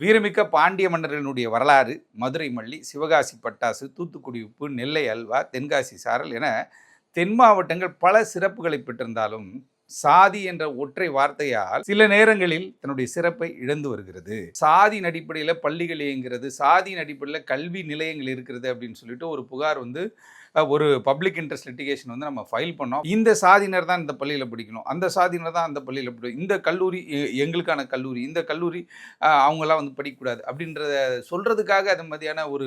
வீரமிக்க பாண்டிய மன்னர்களினுடைய வரலாறு மதுரை மல்லி சிவகாசி பட்டாசு தூத்துக்குடி உப்பு நெல்லை அல்வா தென்காசி சாரல் என தென் மாவட்டங்கள் பல சிறப்புகளை பெற்றிருந்தாலும் சாதி என்ற ஒற்றை வார்த்தையால் சில நேரங்களில் தன்னுடைய சிறப்பை இழந்து வருகிறது. சாதியின் அடிப்படையில் பள்ளிகள் இயங்கிறது சாதியின் அடிப்படையில் கல்வி நிலையங்கள் இருக்கிறது அப்படின்னு சொல்லிட்டு ஒரு புகார் வந்து ஒரு பப்ளிக் இன்ட்ரெஸ்ட் லிட்டிகேஷன் வந்து நம்ம ஃபைல் பண்ணோம். இந்த சாதியினர் தான் இந்த பள்ளியில் படிக்கணும். அந்த சாதியினர் தான் அந்த பள்ளியில் படிக்கணும் இந்த கல்லூரி எங்களுக்கான கல்லூரி இந்த கல்லூரி அவங்களாம் அவங்கெல்லாம் வந்து படிக்கக்கூடாது. அப்படின்றத சொல்கிறதுக்காக அது மாதிரியான ஒரு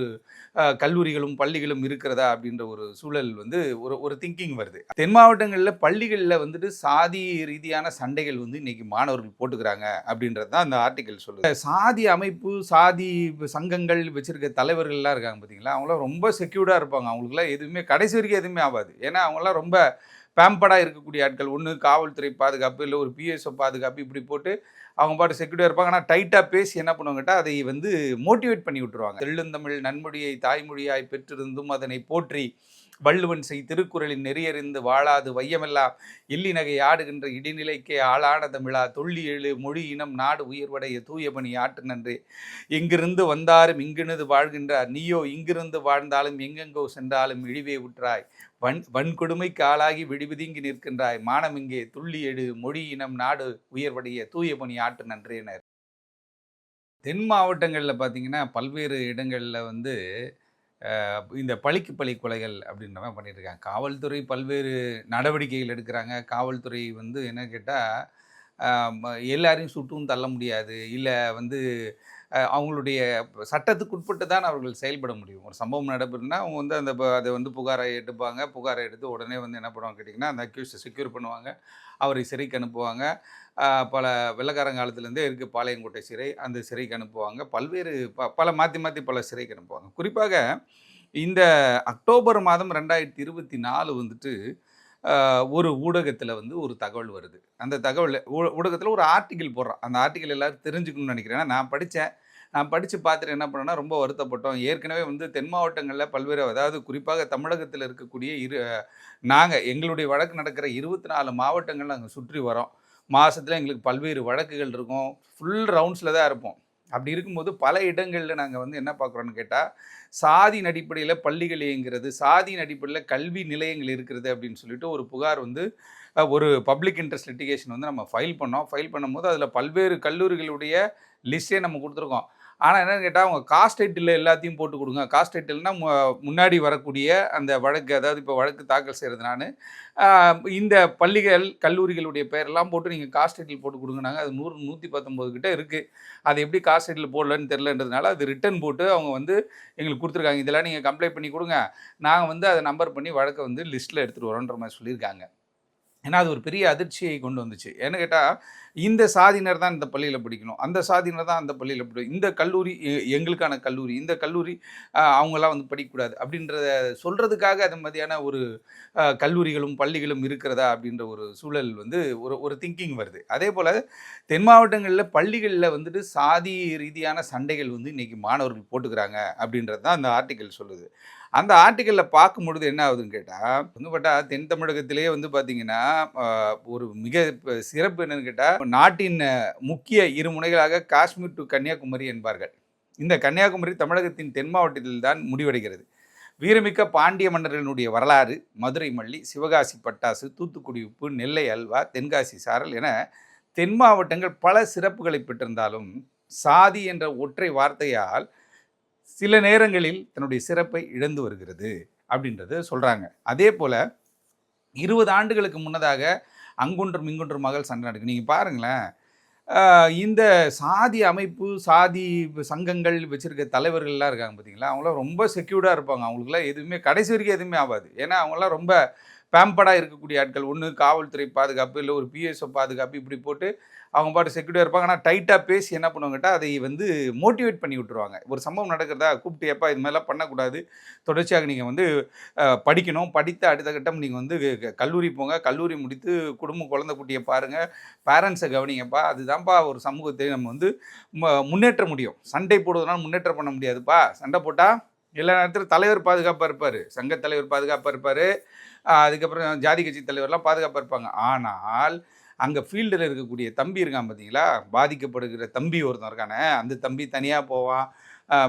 கல்லூரிகளும் பள்ளிகளும் இருக்கிறதா அப்படின்ற ஒரு சூழல் வந்து ஒரு ஒரு திங்கிங் வருது. தென் மாவட்டங்களில் பள்ளிகளில் வந்துட்டு சாதி ரீதியான சண்டைகள் வந்து இன்னைக்கு மாணவர்கள் போட்டுக்கிறாங்க அப்படின்றது தான் அந்த ஆர்டிக்கல் சொல்லுது. சாதி அமைப்பு சாதி சங்கங்கள் வச்சுருக்க தலைவர்கள்லாம் இருக்காங்க பார்த்தீங்களா அவங்களாம் ரொம்ப செக்யூர்டாக இருப்பாங்க. அவங்களுக்குலாம் எதுவுமே கடைசி வரைக்கும் எதுவுமே ஆகாது. ஏன்னா அவங்களாம் ரொம்ப பேம்படாக இருக்கக்கூடிய ஆட்கள். ஒன்று காவல்துறை பாதுகாப்பு இல்லை ஒரு பிஎஸ்ஓ பாதுகாப்பு இப்படி போட்டு அவங்க பாட்டு செக்யூரிட்டியாக இருப்பாங்க. ஆனால் டைட்டாக பேசி என்ன பண்ணுவாங்கட்டா அதை வந்து மோட்டிவேட் பண்ணி விட்டுருவாங்க. தெள்ளுந்தமிழ் நன்மொழியை தாய்மொழியாய் பெற்றிருந்தும் அதனை போற்றி வள்ளுவன் செய் திருக்குறளின் நெறியறிந்து வாழாது வையமெல்லாம். இல்லி நகை ஆடுகின்ற இடிநிலைக்கே ஆளான தமிழா. தொள்ளி எழு மொழி இனம் நாடு உயர்வடைய தூயபணி ஆற்று நன்றே. எங்கிருந்து வந்தாரும் இங்கிருந்து வாழ்கின்றார். நீயோ இங்கிருந்து வாழ்ந்தாலும் எங்கெங்கோ சென்றாலும் இழிவே உற்றாய். வன் வன்கொடுமைக்கு ஆளாகி விடுவிதுங்கி நிற்கின்றாய். மானம் இங்கே துள்ளி எடு. மொழி இனம் நாடு உயர்வடைய தூயபணி ஆற்று நன்றேனர் தென் மாவட்டங்களில் பார்த்தீங்கன்னா பல்வேறு இடங்களில் வந்து இந்த பழிக்கு பழி கொலைகள் அப்படின்ற மாதிரி பண்ணியிருக்காங்க காவல்துறை பல்வேறு நடவடிக்கைகள் எடுக்கிறாங்க. காவல்துறை வந்து என்ன கேட்டால் எல்லாரையும் சுட்டும் தள்ள முடியாது. இல்லை வந்து அவங்களுடைய அவங்களுடைய சட்டத்துக்குட்பட்டு தான் அவர்கள் செயல்பட முடியும். ஒரு சம்பவம் நடைபெறுனா அவங்க வந்து அந்த அதை வந்து புகாரை எடுப்பாங்க. புகாரை எடுத்து உடனே வந்து என்ன பண்ணுவாங்க கேட்டிங்கன்னா அந்த அக்யூஸ்டை செக்யூர் பண்ணுவாங்க. அவரை சிறைக்கு அனுப்புவாங்க. பல வெள்ளக்காரங்காலத்துலேருந்தே இருக்குது பாளையங்கோட்டை சிறை அந்த சிறைக்கு அனுப்புவாங்க. பல்வேறு ப பல மாற்றி மாற்றி பல சிறைக்கு அனுப்புவாங்க. குறிப்பாக இந்த அக்டோபர் மாதம் ரெண்டாயிரத்தி இருபத்தி நாலு வந்துட்டு ஒரு ஊடகத்தில் வந்து ஒரு தகவல் வருது. அந்த தகவல் ஊடகத்தில் ஒரு ஆர்டிக்கிள் போடுறான். அந்த ஆர்டிக்கிள் எல்லாரும் தெரிஞ்சுக்கணும்னு நினைக்கிறேன். நான் படித்தேன் நான் படித்து பார்த்துட்டு என்ன பண்ணேன்னா ரொம்ப வருத்தப்பட்டோம். ஏற்கனவே வந்து தென் மாவட்டங்களில் பல்வேறு அதாவது குறிப்பாக தமிழகத்தில் இருக்கக்கூடிய இரு நாங்கள் எங்களுடைய வழக்கு நடக்கிற இருபத்தி நாலு மாவட்டங்கள் நாங்கள் சுற்றி வரோம் மாதத்தில் எங்களுக்கு பல்வேறு வழக்குகள் இருக்கும். ஃபுல் ரவுண்ட்ஸில் தான் இருப்போம். அப்படி இருக்கும்போது பல இடங்களில் நாங்கள் வந்து என்ன பார்க்குறோன்னு கேட்டால் சாதியின் அடிப்படையில் பள்ளிகள் இயங்குறது சாதியின் அடிப்படையில் கல்வி நிலையங்கள் இருக்கிறது அப்படின்னு சொல்லிட்டு ஒரு புகார் வந்து ஒரு பப்ளிக் இன்ட்ரெஸ்ட் லிட்டிகேஷன் வந்து நம்ம ஃபைல் பண்ணோம். ஃபைல் பண்ணும்போது அதில் பல்வேறு கல்லூரிகளுடைய லிஸ்ட்டே நம்ம கொடுத்துருக்கோம். ஆனால் என்னன்னு கேட்டால் அவங்க காஸ்ட் டைட்டில் எல்லாத்தையும் போட்டு கொடுங்க. காஸ்ட் டைட்டில்னா முன்னாடி வரக்கூடிய அந்த வழக்கு அதாவது இப்போ வழக்கு தாக்கல் செய்கிறது நான் இந்த பள்ளிகள் கல்லூரிகளுடைய பேரெல்லாம் போட்டு நீங்கள் காஸ்ட் டைட்டில் போட்டு கொடுங்கனாங்க அது நூறு நூற்றி பத்தொம்போது கிட்ட இருக்குது அது எப்படி காஸ்ட் டைட்டில் போடலன்னு தெரிலன்றதுனால அது ரிட்டர்ன் போட்டு அவங்க வந்து எங்களுக்கு கொடுத்துருக்காங்க. இதெல்லாம் நீங்கள் கம்ப்ளைண்ட் பண்ணி கொடுங்க. நாங்கள் வந்து அதை நம்பர் பண்ணி வழக்கை வந்து லிஸ்ட்டில் எடுத்துகிட்டு வரோன்ற மாதிரி சொல்லியிருக்காங்க. ஏன்னா அது ஒரு பெரிய அதிர்ச்சியை கொண்டு வந்துச்சு. ஏன்னு கேட்டால் இந்த சாதியினர் தான் இந்த பள்ளியில் படிக்கணும். அந்த சாதியினர் தான் அந்த பள்ளியில் படிக்கணும் இந்த கல்லூரி எங்களுக்கான கல்லூரி இந்த கல்லூரி அவங்களாம் அவங்கெல்லாம் வந்து படிக்கக்கூடாது அப்படின்றத சொல்கிறதுக்காக அது மாதிரியான ஒரு கல்லூரிகளும் பள்ளிகளும் இருக்கிறதா அப்படின்ற ஒரு சூழல் வந்து ஒரு ஒரு திங்கிங் வருது. அதே போல் தென் மாவட்டங்களில் பள்ளிகளில் வந்துட்டு சாதி ரீதியான சண்டைகள் வந்து இன்றைக்கி மாணவர்கள் போட்டுக்கிறாங்க அப்படின்றது தான் அந்த ஆர்டிக்கல் சொல்லுது. அந்த ஆர்டிக்கலில் பார்க்கும் பொழுது என்ன ஆகுதுன்னு கேட்டால் வந்து பார்த்தா தென் தமிழகத்திலேயே வந்து பார்த்தீங்கன்னா ஒரு மிக சிறப்பு என்னன்னு கேட்டால் நாட்டின் முக்கிய இரு முனைகளாக காஷ்மீர் டு கன்னியாகுமரி என்பார்கள். இந்த கன்னியாகுமரி தமிழகத்தின் தென் மாவட்டத்தில் தான் முடிவடைகிறது. வீரமிக்க பாண்டிய மன்னர்களினுடைய வரலாறு மதுரை மல்லி சிவகாசி பட்டாசு தூத்துக்குடி உப்பு நெல்லை அல்வா தென்காசி சாரல் என தென் மாவட்டங்கள் பல சிறப்புகளை பெற்றிருந்தாலும் சாதி என்ற ஒற்றை வார்த்தையால் சில நேரங்களில் தன்னுடைய சிறப்பை இழந்து வருகிறது அப்படின்றது சொல்கிறாங்க அதே போல் இருபது ஆண்டுகளுக்கு முன்னதாக அங்குன்றும் இங்குன்றும் மகள் சண்டை நடக்கு நீங்கள் பாருங்களேன். இந்த சாதி அமைப்பு சாதி சங்கங்கள் வச்சுருக்க தலைவர்கள்லாம் இருக்காங்க பார்த்தீங்களா அவங்களாம் ரொம்ப செக்யூர்டாக இருப்பாங்க. அவங்களுக்குலாம் எதுவுமே கடைசி வரைக்கும் எதுவுமே ஆகாது. ஏன்னா அவங்களாம் ரொம்ப பேம்படாக இருக்கக்கூடிய ஆட்கள். ஒன்று காவல்துறை பாதுகாப்பு இல்லை ஒரு பிஎஸ்ஓ பாதுகாப்பு இப்படி போட்டு அவங்க பாட்டு செக்யூரிட்டியாக இருப்பாங்க. ஆனால் டைட்டாக பேசி என்ன பண்ணுவாங்கட்டா அதை வந்து மோட்டிவேட் பண்ணி விட்டுருவாங்க. ஒரு சம்பவம் நடக்கிறதா கூப்பிட்டு எப்போ இது மாதிரிலாம் பண்ணக்கூடாது. தொடர்ச்சியாக நீங்கள் வந்து படிக்கணும். படித்த அடுத்த கட்டம் நீங்கள் வந்து கல்லூரி போங்க. கல்லூரி முடித்து குடும்ப குழந்தை குட்டியை பாருங்கள் பேரண்ட்ஸை கவனிங்கப்பா. அதுதான்ப்பா ஒரு சமூகத்தை நம்ம வந்து ம- முன்னேற்ற முடியும். சண்டை போடுவதனால முன்னேற்றம் பண்ண முடியாதுப்பா. சண்டை போட்டால் எல்லா நேரத்திலும் தலைவர் பாதுகாப்பாக இருப்பார். சங்க தலைவர் பாதுகாப்பாக இருப்பார். அதுக்கப்புறம் ஜாதி கட்சி தலைவர்லாம் பாதுகாப்பாக இருப்பாங்க. ஆனால் அங்கே ஃபீல்டில் இருக்கக்கூடிய தம்பி இருக்கான் பார்த்தீங்களா பாதிக்கப்படுகிற தம்பி ஒருத்தன் இருக்கானே. அந்த தம்பி தனியாக போவான்.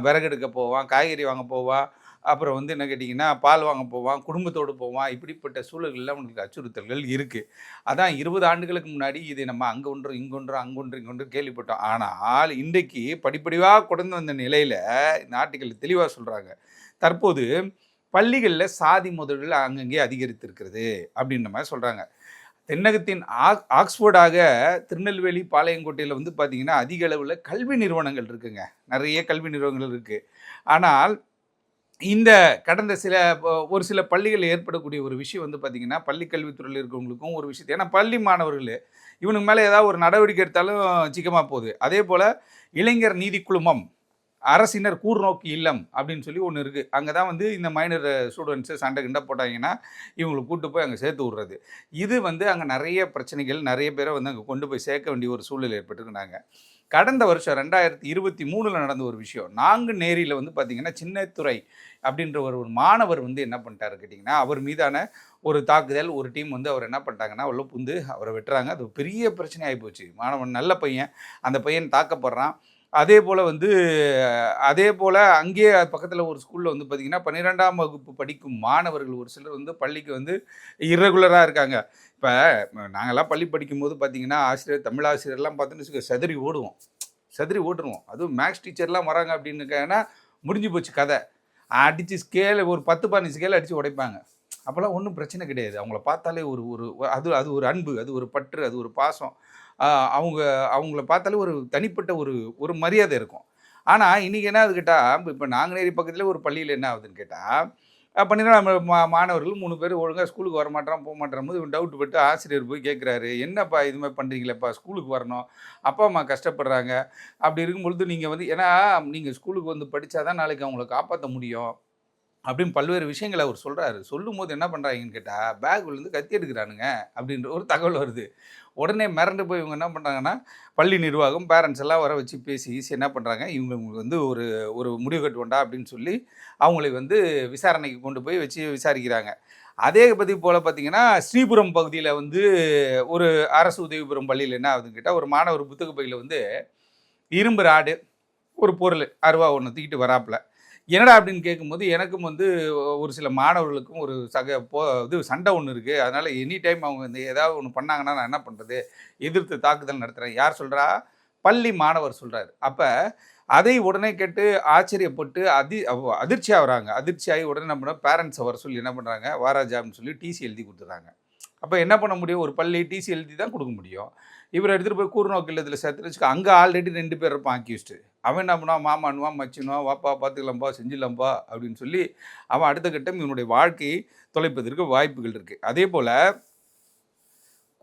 விறகெடுக்க போவான் காய்கறி வாங்க போவான். அப்புறம் வந்து என்ன கேட்டிங்கன்னா பால் வாங்க போவான் குடும்பத்தோடு போவான். இப்படிப்பட்ட சூழல்களில் அவனுக்கு அச்சுறுத்தல்கள் இருக்குது அதான் இருபது ஆண்டுகளுக்கு முன்னாடி இது நம்ம அங்கே ஒன்று இங்கொன்று அங்கொன்று இங்கொன்று கேள்விப்பட்டோம். ஆனால் இன்றைக்கு படிப்படிவாக கொண்டு வந்த நிலையில் இந்த ஆர்டிக்கல் தெளிவாக சொல்கிறாங்க தற்போது பள்ளிகளில் சாதி முதல்கள் அங்கங்கே அதிகரித்திருக்கிறது அப்படின்ற மாதிரி சொல்கிறாங்க தென்னகத்தின் ஆக் ஆக்ஸ்போர்டாக திருநெல்வேலி பாளையங்கோட்டையில் வந்து பார்த்திங்கன்னா அதிக அளவில் கல்வி நிறுவனங்கள் இருக்குங்க. நிறைய கல்வி நிறுவனங்கள் இருக்குது ஆனால் இந்த கடந்த சில ஒரு சில பள்ளிகளில் ஏற்படக்கூடிய ஒரு விஷயம் வந்து பார்த்திங்கன்னா பள்ளி கல்வித்துறையில் இருக்கிறவங்களுக்கும் ஒரு விஷயத்தை ஏன்னா பள்ளி மாணவர்கள் இவனுக்கு மேலே ஏதாவது ஒரு நடவடிக்கை எடுத்தாலும் சிக்கமாக போகுது. அதே போல் இளைஞர் நீதி குழுமம் அரசினர் கூர்நோக்கு இல்லம் அப்படின்னு சொல்லி ஒன்று இருக்குது அங்கே தான் வந்து இந்த மைனர் ஸ்டூடெண்ட்ஸு சண்டை கிண்டை போட்டாங்கன்னா இவங்களை கூட்டு போய் அங்கே சேர்த்து விட்றது. இது வந்து அங்கே நிறைய பிரச்சனைகள் நிறைய பேரை வந்து அங்கே கொண்டு போய் சேர்க்க வேண்டிய ஒரு சூழ்நிலை ஏற்பட்டுருக்குனாங்க. கடந்த வருஷம் ரெண்டாயிரத்தி இருபத்தி மூணில் நடந்த ஒரு விஷயம். நாங்கள் நேரியில் வந்து பார்த்திங்கன்னா சின்னத்துறை அப்படின்ற ஒரு ஒரு மாணவர் வந்து என்ன பண்ணிட்டாரு கேட்டிங்கன்னா அவர் மீதான ஒரு தாக்குதல் ஒரு டீம் வந்து அவர் என்ன பண்ணிட்டாங்கன்னா உள்ள புந்து அவரை வெட்டுறாங்க. அது பெரிய பிரச்சனையாகி போச்சு. மாணவன் நல்ல பையன். அந்த பையன் தாக்கப்படுறான். அதே போல் வந்து அதே போல் அங்கேயே பக்கத்தில் ஒரு ஸ்கூலில் வந்து பார்த்திங்கன்னா பன்னிரெண்டாம் வகுப்பு படிக்கும் மாணவர்கள் ஒரு சிலர் வந்து பள்ளிக்கு வந்து இரகுலராக இருக்காங்க. இப்போ நாங்கள்லாம் பள்ளி படிக்கும்போது பார்த்திங்கன்னா ஆசிரியர் தமிழ் ஆசிரியர்லாம் பார்த்துன்னு செதறி ஓடுவோம். செதறி ஓட்டுருவோம். அதுவும் மேக்ஸ் டீச்சர்லாம் வராங்க அப்படின்னு முடிஞ்சு போச்சு கதை. அடித்து ஸ்கேல் ஒரு பத்து பதினஞ்சு ஸ்கேல் அடித்து உடைப்பாங்க. அப்போல்லாம் ஒன்றும் பிரச்சனை கிடையாது. அவங்கள பார்த்தாலே ஒரு ஒரு அது அது ஒரு அன்பு அது ஒரு பற்று அது ஒரு பாசம். அவங்க அவங்கள பார்த்தாலே ஒரு தனிப்பட்ட ஒரு ஒரு மரியாதை இருக்கும். ஆனால் இன்றைக்கி என்ன ஆகுது கேட்டால் இப்போ நாங்குநேரி பக்கத்தில் ஒரு பள்ளியில் என்ன ஆகுதுன்னு கேட்டால் பண்ணினா மா மாணவர்கள் மூணு பேர் ஒழுங்காக ஸ்கூலுக்கு வர மாட்டான் போக மாட்டான் போது இவன் டவுட் பட்டு ஆசிரியர் போய் கேட்குறாரு என்னப்பா இது மாதிரி பண்ணுறீங்களேப்பா ஸ்கூலுக்கு வரணும். அப்பா அம்மா கஷ்டப்படுறாங்க. அப்படி இருக்கும் பொழுது நீங்கள் வந்து ஏன்னா நீங்கள் ஸ்கூலுக்கு வந்து படித்தா தான் நாளைக்கு அவங்கள காப்பாற்ற முடியும். அப்படின்னு பல்வேறு விஷயங்களை அவர் சொல்கிறாரு சொல்லும் போது என்ன பண்ணுறாங்கன்னு கேட்டால் பேக்லேருந்து கத்தி எடுக்கிறானுங்க. அப்படின்ற ஒரு தகவல் வருது. உடனே மிரண்டு போய் இவங்க என்ன பண்ணுறாங்கன்னா பள்ளி நிர்வாகம் பேரண்ட்ஸ் எல்லாம் வர வச்சு பேசி ஈஸி என்ன பண்ணுறாங்க இவங்களுக்கு வந்து ஒரு ஒரு முடிவு கட்டுவோண்டா அப்படின்னு சொல்லி அவங்களை வந்து விசாரணைக்கு கொண்டு போய் வச்சு விசாரிக்கிறாங்க. அதே பற்றி போல் பார்த்தீங்கன்னா ஸ்ரீபுரம் பகுதியில் வந்து ஒரு அரசு உதவிபுரம் பள்ளியில் என்ன ஆகுதுன்னு கேட்டால் ஒரு மாணவர் புத்தக பையில் வந்து இரும்பு ராடு ஒரு பொருள் அருவா ஒன்று தூக்கிட்டு வராப்புல. என்னடா அப்படின்னு கேட்கும்போது எனக்கும் வந்து ஒரு சில மாணவர்களுக்கும் ஒரு சக போ இது சண்டை ஒன்று இருக்குது அதனால் எனி டைம் அவங்க இந்த ஏதாவது ஒன்று பண்ணாங்கன்னா நான் என்ன பண்ணுறது எதிர்த்து தாக்குதல் நடத்துகிறேன் யார் சொல்கிறா பள்ளி மாணவர் சொல்கிறாரு அப்போ அதை உடனே கேட்டு ஆச்சரியப்பட்டு அதி அவ- அதிர்ச்சி ஆகி அதிர்ச்சியாகி உடனே நம்ம பேரண்ட்ஸை வர சொல்லி என்ன பண்ணுறாங்க வாராஜான்னு சொல்லி டிசி எழுதி கொடுத்துட்றாங்க அப்போ என்ன பண்ண முடியும்? ஒரு பள்ளி டிசி எழுதி தான் கொடுக்க முடியும். இவர் எடுத்துகிட்டு போய் கூறுநோக்கு இதில் சேர்த்து வச்சுக்க அங்கே ஆல்ரெடி ரெண்டு பேர் இருப்பான் அக்யூஸ்டு அவன் என்ன பண்ணுவான்? மாமானுவான் மச்சினுவான் வாப்பா பார்த்துக்கலாம்ப்பா செஞ்சிடலாம்ப்பா அப்படின்னு சொல்லி அவன் அடுத்த கட்டம் இவனுடைய வாழ்க்கையை தொலைப்பதற்கு வாய்ப்புகள் இருக்குது அதே போல்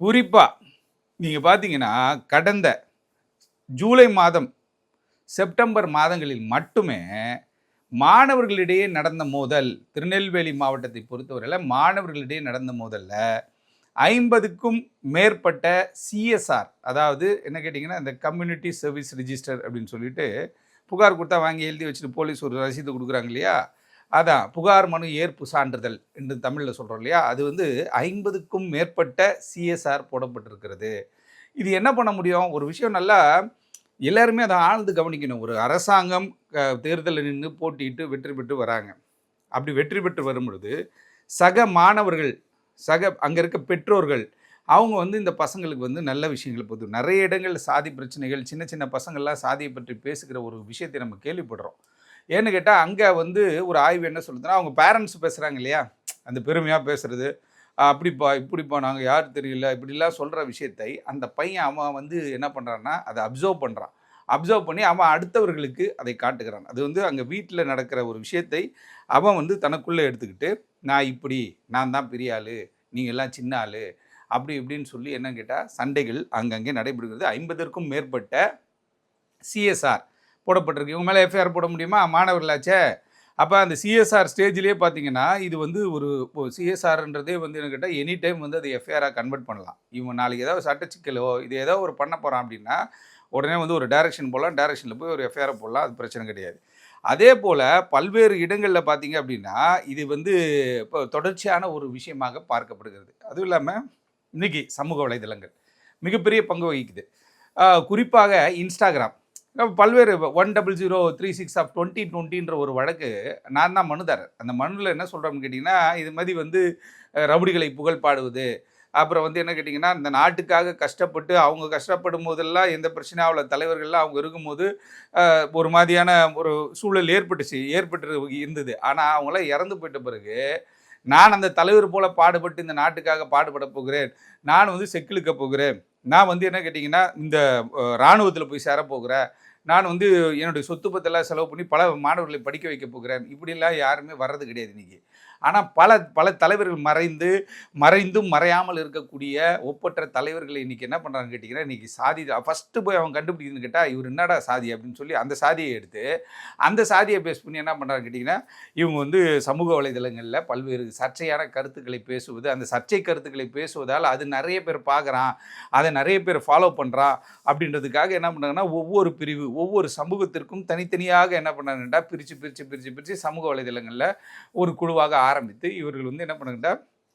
குறிப்பாக நீங்கள் பார்த்தீங்கன்னா கடந்த ஜூலை மாதம் செப்டம்பர் மாதங்களில் மட்டுமே மாணவர்களிடையே நடந்த மோதல் திருநெல்வேலி மாவட்டத்தை பொறுத்தவரையில் மாணவர்களிடையே நடந்த மோதலில் ஐம்பதுக்கும் மேற்பட்ட சிஎஸ்ஆர் அதாவது என்ன கேட்டிங்கன்னா இந்த கம்யூனிட்டி சர்வீஸ் ரிஜிஸ்டர் அப்படின்னு சொல்லிட்டு புகார் கொடுத்தா வாங்கி எழுதி வச்சுட்டு போலீஸ் ஒரு ரசீது கொடுக்குறாங்க இல்லையா? அதான் புகார் மனு ஏற்பு சான்றிதழ் என்று தமிழில் சொல்கிறோம் இல்லையா? அது வந்து ஐம்பதுக்கும் மேற்பட்ட சிஎஸ்ஆர் போடப்பட்டிருக்கிறது. இது என்ன பண்ண முடியும்? ஒரு விஷயம் நல்லா எல்லாருமே அதை ஆழ்ந்து கவனிக்கணும். ஒரு அரசாங்கம் தேர்தலில் நின்று போட்டியிட்டு வெற்றி பெற்று வராங்க. அப்படி வெற்றி பெற்று வரும் பொழுது சக மாணவர்கள் சக அங்கே இருக்க பெற்றோர்கள் அவங்க வந்து இந்த பசங்களுக்கு வந்து நல்ல விஷயங்களை பொறுத்து நிறைய இடங்களில் சாதி பிரச்சனைகள் சின்ன சின்ன பசங்கள்லாம் சாதியை பற்றி பேசுகிற ஒரு விஷயத்தை நம்ம கேள்விப்படுறோம். ஏன்னு கேட்டால் அங்கே வந்து ஒரு ஆய்வு என்ன சொல்லுதுன்னா அவங்க பேரண்ட்ஸ் பேசுகிறாங்க இல்லையா? அந்த பெருமையாக பேசுகிறது அப்படிப்பா இப்படிப்பா நாங்கள் யார் தெரியல? இப்படிலாம் சொல்கிற விஷயத்தை அந்த பையன் அவன் வந்து என்ன பண்ணுறான்னா அதை அப்சர்வ் பண்ணுறான் அப்சர்வ் பண்ணி அவன் அடுத்தவர்களுக்கு அதை காட்டுகிறான். அது வந்து அங்கே வீட்டில் நடக்கிற ஒரு விஷயத்தை அவன் வந்து தனக்குள்ளே எடுத்துக்கிட்டு நான் இப்படி நான் தான் பெரிய ஆள் நீங்கள் எல்லாம் சின்ன ஆள் அப்படி இப்படின்னு சொல்லி என்னன்னு கேட்டால் சண்டைகள் அங்கங்கே நடைபெறுகிறது. ஐம்பதற்கும் மேற்பட்ட சிஎஸ்ஆர் போடப்பட்டிருக்கு. இவங்க மேலே எஃப்ஐஆர் போட முடியுமா? மாணவர்களாச்சே. அப்போ அந்த சிஎஸ்ஆர் ஸ்டேஜ்லேயே பார்த்தீங்கன்னா இது வந்து ஒரு சிஎஸ்ஆர்ன்றதே வந்து என்ன கேட்டால் எனி டைம் வந்து அதை எஃப்ஐஆராக கன்வெர்ட் பண்ணலாம். இவன் நாளைக்கு ஏதாவது சட்ட சிக்கலோ இது ஏதோ ஒரு பண்ண போகிறான் அப்படின்னா உடனே வந்து ஒரு டைரக்ஷன் போடலாம். டேரெக்ஷனில் போய் ஒரு எஃப்ஐஆர் போடலாம். அது பிரச்சனை கிடையாது. அதே போல் பல்வேறு இடங்களில் பார்த்தீங்க அப்படின்னா இது வந்து இப்போ தொடர்ச்சியான ஒரு விஷயமாக பார்க்கப்படுகிறது. அதுவும் இல்லாமல் இன்னைக்கு சமூக வலைதளங்கள் மிகப்பெரிய பங்கு வகிக்குது. குறிப்பாக இன்ஸ்டாகிராம் பல்வேறு one double zero three six of twenty டுவெண்ட்டின்ற ஒரு வழக்கு நான் தான் மனுதாரர். அந்த மனுவில் என்ன சொல்கிறோம்னு கேட்டிங்கன்னா இது மாதிரி வந்து ரவுடிகளை புகழ் பாடுவது அப்புறம் வந்து என்ன கேட்டிங்கன்னா இந்த நாட்டுக்காக கஷ்டப்பட்டு அவங்க கஷ்டப்படும் போதெல்லாம் எந்த பிரச்சனையும் அவ்வளோ தலைவர்கள்லாம் அவங்க இருக்கும்போது ஒரு மாதிரியான ஒரு சூழல் ஏற்பட்டுச்சு ஏற்பட்டு இருந்தது. ஆனால் அவங்களாம் இறந்து போயிட்ட பிறகு நான் அந்த தலைவர் போல பாடுபட்டு இந்த நாட்டுக்காக பாடுபட போகிறேன். நான் வந்து செக்கிழுக்க போகிறேன். நான் வந்து என்ன கேட்டிங்கன்னா இந்த இராணுவத்தில் போய் சேர போகிறேன். நான் வந்து என்னுடைய சொத்து பத்தெல்லாம் செலவு பண்ணி பல மாணவர்களை படிக்க வைக்க போகிறேன். இப்படிலாம் யாருமே வர்றது கிடையாது இன்றைக்கி ஆனால் பல பல தலைவர்கள் மறைந்து மறைந்தும் மறையாமல் இருக்கக்கூடிய ஒப்பற்ற தலைவர்களை இன்றைக்கி என்ன பண்ணுறாங்க கேட்டிங்கன்னா இன்றைக்கி சாதி ஃபஸ்ட்டு போய் அவன் கண்டுபிடிக்கணும்னு கேட்டால் இவர் என்னடா சாதி அப்படின்னு சொல்லி அந்த சாதியை எடுத்து அந்த சாதியை பேஸ் பண்ணி என்ன பண்ணுறாங்க கேட்டிங்கன்னா இவங்க வந்து சமூக வலைதளங்களில் பல்வேறு சர்ச்சையான கருத்துக்களை பேசுவது அந்த சர்ச்சை கருத்துக்களை பேசுவதால் அது நிறைய பேர் பார்க்குறான் அதை நிறைய பேர் ஃபாலோ பண்ணுறான் அப்படின்றதுக்காக என்ன பண்ணுறாங்கன்னா ஒவ்வொரு பிரிவு ஒவ்வொரு சமூகத்திற்கும் தனித்தனியாக என்ன பண்ணுறாங்கன்னா பிரித்து பிரித்து பிரித்து பிரித்து சமூக வலைதளங்களில் ஒரு குழுவாக ஆரம்பித்து இவர்கள் வந்து என்ன பண்ணுங்கன்னா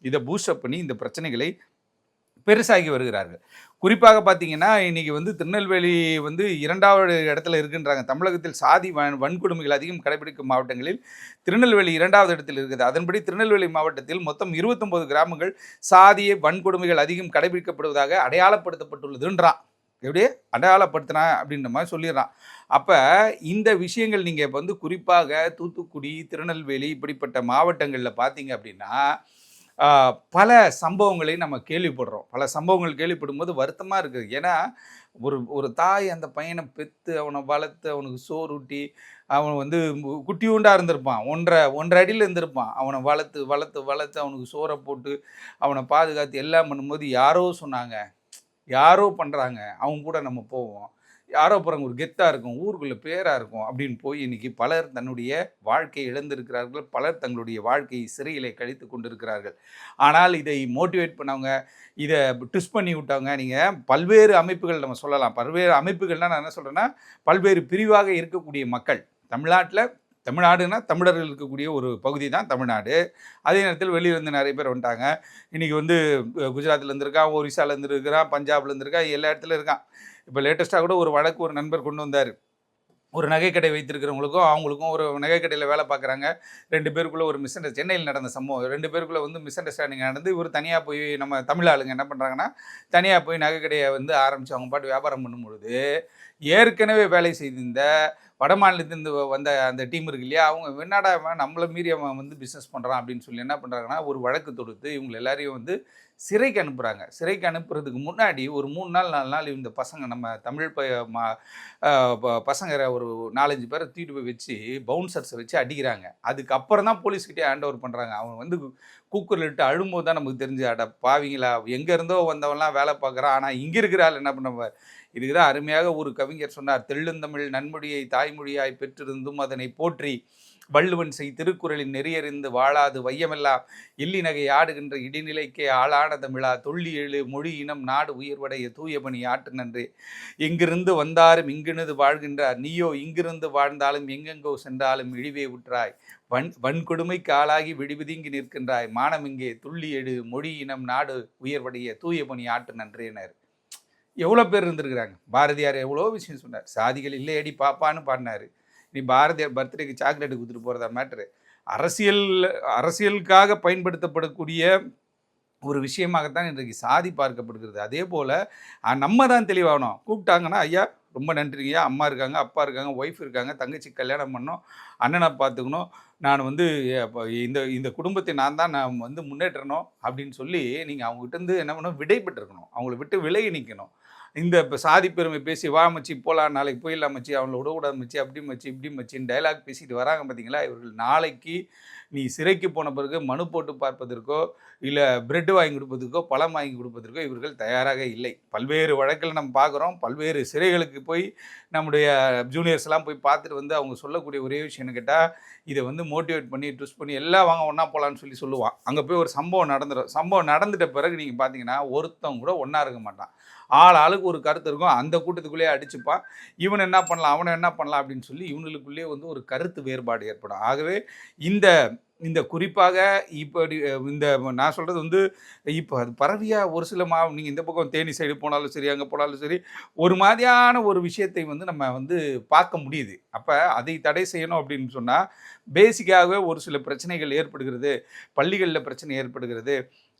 இதை பூஸ்டப் பண்ணி இந்த பிரச்சனைகளை பெருசாகி வருகிறார்கள். குறிப்பாக பார்த்தீங்கன்னா இன்றைக்கி வந்து திருநெல்வேலி வந்து இரண்டாவது இடத்துல இருக்குன்றாங்க. தமிழகத்தில் சாதி வன் வன்கொடுமைகள் அதிகம் கடைபிடிக்கும் மாவட்டங்களில் திருநெல்வேலி இரண்டாவது இடத்தில் இருக்குது. அதன்படி திருநெல்வேலி மாவட்டத்தில் மொத்தம் இருபத்தொம்போது கிராமங்கள் சாதிய வன்கொடுமைகள் அதிகம் கடைபிடிக்கப்படுவதாக அடையாளப்படுத்தப்பட்டுள்ளதுன்றான். எப்படி? அடையாளப்படுத்தினா அப்படின்ற மாதிரி சொல்லிடுறான். அப்போ இந்த விஷயங்கள் நீங்கள் இப்போ வந்து குறிப்பாக தூத்துக்குடி திருநெல்வேலி இப்படிப்பட்ட மாவட்டங்களில் பார்த்தீங்க அப்படின்னா பல சம்பவங்களை நம்ம கேள்விப்படுறோம். பல சம்பவங்கள் கேள்விப்படும்போது வருத்தமாக இருக்குது. ஏன்னா ஒரு ஒரு தாய் அந்த பையனை பெற்று அவனை வளர்த்து அவனுக்கு சோறுட்டி அவன் வந்து குட்டியூண்டாக இருந்திருப்பான். ஒன்றரை ஒன்றரை அடியில் இருந்திருப்பான். அவனை வளர்த்து வளர்த்து வளர்த்து அவனுக்கு சோறை போட்டு அவனை பாதுகாத்து எல்லாம் பண்ணும்போது யாரோ சொன்னாங்க யாரோ பண்ணுறாங்க அவங்க கூட நம்ம போவோம். யாரோ போகிறாங்க ஒரு கெத்தாக இருக்கும் ஊருக்குள்ளே பேராக இருக்கும் அப்படின்னு போய் இன்றைக்கி பலர் தன்னுடைய வாழ்க்கையை இழந்திருக்கிறார்கள் பலர் தங்களுடைய வாழ்க்கையை சிறையிலே கழித்து கொண்டிருக்கிறார்கள். ஆனால் இதை மோட்டிவேட் பண்ணவங்க இதை ட்விஸ்ட் பண்ணி விட்டவங்க நீங்கள் பல்வேறு அமைப்புகள் நம்ம சொல்லலாம். பல்வேறு அமைப்புகள்னால் நான் என்ன சொல்கிறேன்னா பல்வேறு பிரிவாக இருக்கக்கூடிய மக்கள் தமிழ்நாட்டில் தமிழ்நாடுனா தமிழர்கள் இருக்கக்கூடிய ஒரு பகுதி தான் தமிழ்நாடு. அதே நேரத்தில் வெளியிலேருந்து நிறைய பேர் வந்துட்டாங்க. இன்றைக்கி வந்து குஜராத்லேருந்து இருக்கான் ஒரிசாலேருந்து இருக்கிறான் பஞ்சாப்ல இருந்து இருக்கான் எல்லா இடத்துல இருக்கான். இப்போ லேட்டஸ்ட்டாக கூட ஒரு வழக்கு ஒரு நண்பர் கொண்டு வந்தார். ஒரு நகைக்கடை வைத்திருக்கிறவங்களுக்கும் அவங்களுக்கும் ஒரு நகைக்கடையில் வேலை பார்க்குறாங்க. ரெண்டு பேருக்குள்ளே ஒரு மிஸ் அண்டர் சென்னையில் நடந்த சம்பவம். ரெண்டு பேருக்குள்ளே வந்து மிஸ் அண்டர்ஸ்டாண்டிங் நடந்து இவர் தனியாக போய் நம்ம தமிழ் ஆளுங்க என்ன பண்ணுறாங்கன்னா தனியாக போய் நகைக்கடையை வந்து ஆரம்பித்து அவங்க பாட்டு வியாபாரம் பண்ணும்பொழுது ஏற்கனவே வேலை செய்திருந்த வட மாநிலத்திலிருந்து வந்த அந்த டீம் இருக்கு இல்லையா? அவங்க என்னடா நம்மளை மீறி அவன் வந்து பிஸ்னஸ் பண்ணுறான் அப்படின்னு சொல்லி என்ன பண்ணுறாங்கன்னா ஒரு வழக்கு தொடுத்து இவங்க எல்லாரையும் வந்து சிறைக்கு அனுப்புகிறாங்க சிறைக்கு அனுப்புறதுக்கு முன்னாடி ஒரு மூணு நாள் நாலு நாள் இந்த பசங்க நம்ம தமிழ் ப மா ஆஹ் பசங்க ஒரு நாலஞ்சு பேரை தூக்கிட்டு போய் வச்சு பவுன்சர்ஸை வச்சு அடிக்கிறாங்க. அதுக்கப்புறம் தான் போலீஸ்கிட்டே ஹேண்ட் ஓவர் பண்ணுறாங்க அவன் வந்து கூக்குரல் இட்டு அழும்போது தான் நமக்கு தெரிஞ்சு அட பாவிங்களா? எங்கே இருந்தோ வந்தவன்லாம் வேலை பார்க்குறான். ஆனால் இங்கே இருக்கிற ஆள் என்ன பண்ணுவார்? இதுக்கு தான் அருமையாக ஒரு கவிஞர் சொன்னார் தெள்ளுந்தமிழ் நன்மொழியை தாய்மொழியாய் பெற்றிருந்தும் அதனை போற்றி வள்ளுவன் செய் திருக்குறளின் நெறியறிந்து வாழாது வையமெல்லாம். எள்ளி நகை ஆடுகின்ற இடிநிலைக்கே ஆளான தமிழா தொல்லி எழு மொழி இனம் நாடு உயர்வடைய தூயபணி ஆட்டு நன்றி. எங்கிருந்து வந்தாரும் இங்கினது வாழ்கின்றார். நீயோ இங்கிருந்து வாழ்ந்தாலும் எங்கெங்கோ சென்றாலும் இழிவே உற்றாய். வன் வன்கொடுமைக்கு ஆளாகி விடுவிதிங்கி நிற்கின்றாய். மானம் இங்கே துள்ளி எழு மொழி இனம் நாடு உயர்வடைய தூயபணி ஆட்டு நன்றேனர். எவ்வளோ பேர் இருந்திருக்கிறாங்க? பாரதியார் எவ்வளோ விஷயம் சொன்னார். சாதிகள் இல்லையடி பாப்பான்னு பாடினாரு. நீ பாரதியார் பர்த்டேக்கு சாக்லேட் கொடுத்துட்டு போகிறதா மேட்ரு அரசியல் அரசியலுக்காக பயன்படுத்தப்படக்கூடிய ஒரு விஷயமாகத்தான் இன்றைக்கு சாதி பார்க்கப்படுகிறது. அதே போல் நம்ம தான் தெளிவாகணும். கூப்பிட்டாங்கன்னா ஐயா ரொம்ப நன்றிங்கய்யா அம்மா இருக்காங்க அப்பா இருக்காங்க ஒய்ஃப் இருக்காங்க தங்கச்சி கல்யாணம் பண்ணோம் அண்ணனை பார்த்துக்கணும். நான் வந்து இந்த இந்த குடும்பத்தை நான் தான் நான் வந்து முன்னேற்றணும் அப்படின்னு சொல்லி நீங்கள் அவங்ககிட்ட இருந்து என்ன பண்ணணும்? விடை பெற்றிருக்கணும் அவங்கள விட்டு விலகி நிற்கணும் இந்த இப்போ சாதி பெருமை பேசி வா மச்சி போகலாம் நாளைக்கு போயிடலாம் மச்சி அவங்கள விடக்கூடாது மச்சி அப்படி மச்சி இப்படி மச்சின்னு டைலாக் பேசிட்டு வராங்க பார்த்தீங்களா இவர்கள் நாளைக்கு நீ சிறைக்கு போன பிறகு மனு போட்டு பார்ப்பதற்கோ இல்லை பிரெட் வாங்கி கொடுப்பதற்கோ பழம் வாங்கி கொடுப்பதற்கோ இவர்கள் தயாராக இல்லை. பல்வேறு வழக்கில் நம்ம பார்க்குறோம். பல்வேறு சிறைகளுக்கு போய் நம்முடைய ஜூனியர்ஸ்லாம் போய் பார்த்துட்டு வந்து அவங்க சொல்லக்கூடிய ஒரே விஷயம் கேட்டால் இதை வந்து மோட்டிவேட் பண்ணி ட்விஸ்ட் பண்ணி எல்லாம் வாங்க ஒன்றா போகலான்னு சொல்லி சொல்லுவான். அங்கே போய் ஒரு சம்பவம் நடந்துடும் சம்பவம் நடந்துட்ட பிறகு நீங்கள் பார்த்தீங்கன்னா ஒருத்தவங்க கூட ஒன்றா இருக்க மாட்டான். ஆள் ஆளுக்கு ஒரு கருத்து இருக்கும். அந்த கூட்டத்துக்குள்ளேயே அடிச்சுப்பான் இவன் என்ன பண்ணலாம் அவனை என்ன பண்ணலாம் அப்படின்னு சொல்லி இவனுக்குள்ளேயே வந்து ஒரு கருத்து வேறுபாடு ஏற்படும். ஆகவே இந்த இந்த குறிப்பாக இப்படி இந்த நான் சொல்கிறது வந்து இப்போ அது பரவியாக ஒரு சில மா நீங்கள் இந்த பக்கம் தேனி சைடு போனாலும் சரி அங்கே போனாலும் சரி ஒரு மாதிரியான ஒரு விஷயத்தை வந்து நம்ம வந்து பார்க்க முடியுது. அப்போ அதை தடை செய்யணும் அப்படின்னு சொன்னால் பேசிக்காகவே ஒரு சில பிரச்சனைகள் ஏற்படுகிறது பள்ளிகளில் பிரச்சனை ஏற்படுகிறது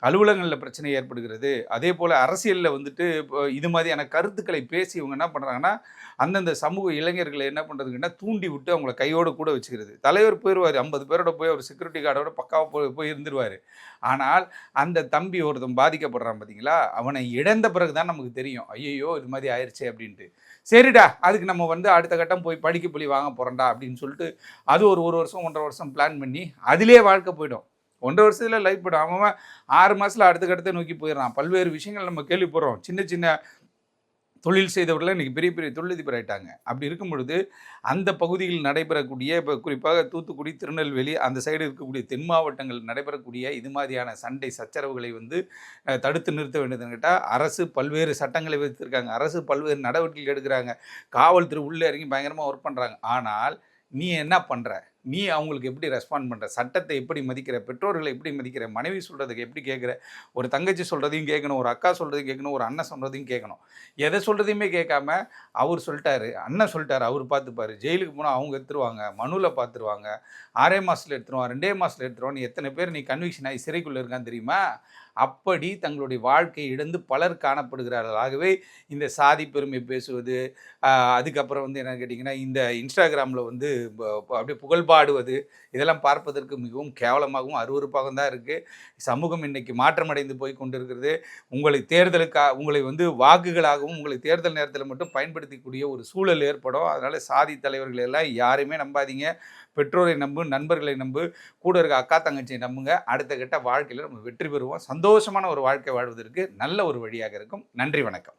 அலுவலகங்களில் பிரச்சனை ஏற்படுகிறது. அதே போல் அரசியலில் வந்துட்டு இப்போ இது மாதிரியான கருத்துக்களை பேசி இவங்க என்ன பண்ணுறாங்கன்னா அந்தந்த சமூக இளைஞர்களை என்ன பண்ணுறதுக்குன்னா தூண்டி விட்டு அவங்கள கையோடு கூட வச்சுக்கிறது. தலைவர் போயிடுவார் ஐம்பது பேரோட போய் ஒரு செக்யூரிட்டி கார்டோட பக்காவாக போய் போய் இருந்துருவார். ஆனால் அந்த தம்பி ஒருத்தன் பாதிக்கப்படுறான் பார்த்தீங்களா அவனை இழந்த பிறகு தான் நமக்கு தெரியும். ஐயோ இது மாதிரி ஆயிடுச்சே அப்படின்ட்டு. சரிடா அதுக்கு நம்ம வந்து அடுத்த கட்டம் போய் படிக்க போய் வாங்க போகிறோம்டா அப்படின்னு சொல்லிட்டு அது ஒரு ஒரு வருஷம் ஒன்றரை வருஷம் பிளான் பண்ணி அதிலே வாழ்க்கை போயிடும். ஒன்றரை வருஷத்தில் லைஃப் போய்டும். அவன் ஆறு மாதத்தில் அடுத்த நோக்கி போயிடுறான். பல்வேறு விஷயங்கள் நம்ம கேள்விப்படுறோம். சின்ன சின்ன தொழில் செய்தவர்கள் இன்றைக்கி பெரிய பெரிய தொழிலதிபர் ஆகிட்டாங்க அப்படி இருக்கும் பொழுது அந்த பகுதியில் நடைபெறக்கூடிய இப்போ குறிப்பாக தூத்துக்குடி திருநெல்வேலி அந்த சைடு இருக்கக்கூடிய தென் மாவட்டங்கள் நடைபெறக்கூடிய இது மாதிரியான சண்டை சச்சரவுகளை வந்து தடுத்து நிறுத்த வேண்டியதுன்னு கேட்டால் அரசு பல்வேறு சட்டங்களை வைத்திருக்காங்க அரசு பல்வேறு நடவடிக்கைகள் எடுக்கிறாங்க. காவல்துறை உள்ளே இறங்கி பயங்கரமாக ஒர்க் பண்ணுறாங்க ஆனால் நீ என்ன பண்ணுற நீ அவங்களுக்கு எப்படி ரெஸ்பாண்ட் பண்ணுற சட்டத்தை எப்படி மதிக்கிற? பெற்றோர்களை எப்படி மதிக்கிற? மனைவி சொல்கிறதுக்கு எப்படி கேட்குற ஒரு தங்கச்சி சொல்கிறதையும் கேட்கணும் ஒரு அக்கா சொல்கிறதையும் கேட்கணும் ஒரு அண்ணன் சொல்கிறதையும் கேட்கணும் எதை சொல்கிறதையுமே கேட்காம அவர் சொல்லிட்டாரு அண்ணன் சொல்லிட்டாரு அவர் பார்த்துப்பாரு. ஜெயிலுக்கு போனால் அவங்க எடுத்துருவாங்க மனுவில் பார்த்துருவாங்க. ஆறே மாதத்தில் எடுத்துருவான் ரெண்டே மாதத்தில் எடுத்துருவான்னு எத்தனை பேர் நீ கன்விக்ஷன் ஆகி சிறைக்குள்ளே இருக்கான்னு தெரியுமா? அப்படி தங்களுடைய வாழ்க்கையை இழந்து பலர் காணப்படுகிறார்கள். ஆகவே இந்த சாதி பெருமை பேசுவது அதுக்கப்புறம் வந்து என்ன கேட்டிங்கன்னா இந்த இன்ஸ்டாகிராமில் வந்து அப்படியே புகழ்பாடுவது இதெல்லாம் பார்ப்பதற்கு மிகவும் கேவலமாகவும் அருவறுப்பாகவும் தான் இருக்குது சமூகம் இன்றைக்கி மாற்றமடைந்து போய் கொண்டிருக்கிறது. உங்களை தேர்தலுக்காக உங்களை வந்து வாக்குகளாகவும் உங்களை தேர்தல் நேரத்தில் மட்டும் பயன்படுத்தக்கூடிய ஒரு சூழல் ஏற்படும். அதனால் சாதி தலைவர்கள் எல்லாம் யாரையுமே நம்பாதீங்க. பெற்றோரை நம்பு நண்பர்களை நம்பு கூட இருக்க அக்கா தங்கச்சியை நம்புங்க. அடுத்த கட்ட வாழ்க்கையில் நம்ம வெற்றி பெறுவோம். சந்தோஷமான ஒரு வாழ்க்கை வாழ்வதற்கு நல்ல ஒரு வழியாக இருக்கும். நன்றி வணக்கம்.